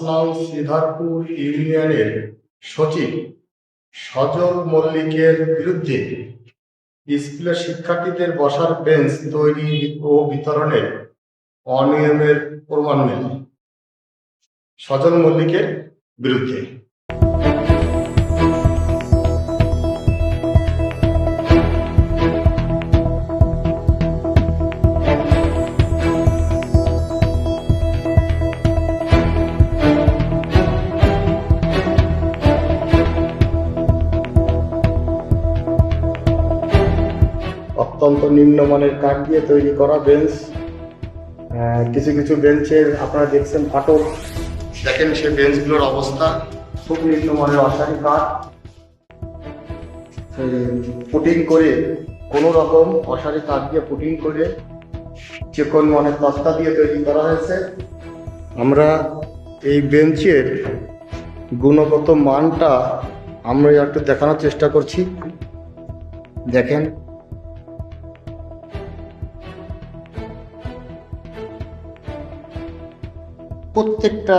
নং শ্রীধরপুর ইউনিয়নের সচিব সজল মল্লিকের বিরুদ্ধে স্কুলের শিক্ষার্থীদের বসার বেঞ্চ তৈরি ও বিতরণের অনিয়মের প্রমাণ মেলে। সজল মল্লিকের বিরুদ্ধে। অত্যন্ত নিম্নমানের কাঠ দিয়ে তৈরি করা বেঞ্চ। কিছু কিছু বেঞ্চের আপনারা দেখছেন ফাটল দেখেন সে বেঞ্চগুলোর অবস্থা। খুব নিম্নমানের অসারি কাঠ। পুটিং করে কোনো রকম অসারি কাঠ দিয়ে পুটিং করে চিকন মানে তস্তা দিয়ে তৈরি করা হয়েছে। আমরা এই বেঞ্চের গুণগত মানটা আমরা একটু দেখানোর চেষ্টা করছি। দেখেন প্রত্যেকটা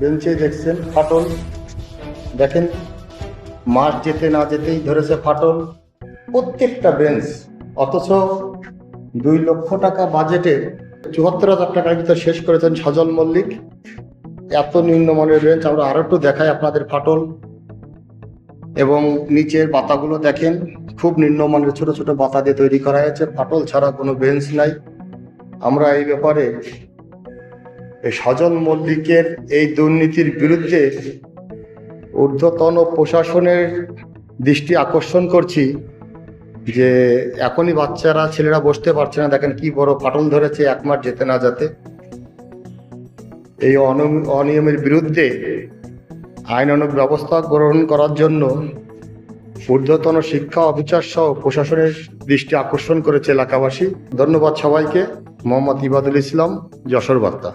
বেঞ্চে দেখছেন ফাটল। দেখেন মাস যেতে না যেতেই ধরেছে ফাটল। প্রত্যেকটা বেঞ্চ, অথচ দুই লক্ষ টাকা বাজেটে চুয়াত্তর হাজার টাকার ভিতর শেষ করেছেন সজল মল্লিক। এত নিম্নমানের বেঞ্চ, আমরা আরও একটু দেখাই আপনাদের ফাটল। এবং নিচের পাতাগুলো দেখেন, খুব নিম্নমানের ছোট ছোট পাতা দিয়ে তৈরি করা হয়েছে। ফাটল ছাড়া কোনো বেঞ্চ নাই। আমরা এই ব্যাপারে সজল মল্লিকের এই দুর্নীতির বিরুদ্ধে ঊর্ধ্বতন প্রশাসনের দৃষ্টি আকর্ষণ করছি যে এখনই বাচ্চারা, ছেলেরা বসতে পারছে না। দেখেন কি বড় ফাটল ধরেছে এক মাস যেতে না যেতে। এই অনিয়মের বিরুদ্ধে আইনানুগ ব্যবস্থা গ্রহণ করার জন্য ঊর্ধ্বতন শিক্ষা অফিসার সহ প্রশাসনের দৃষ্টি আকর্ষণ করেছে এলাকাবাসী। ধন্যবাদ সবাইকে। মোহাম্মদ ইবাদুল ইসলাম, যশোর বার্তা।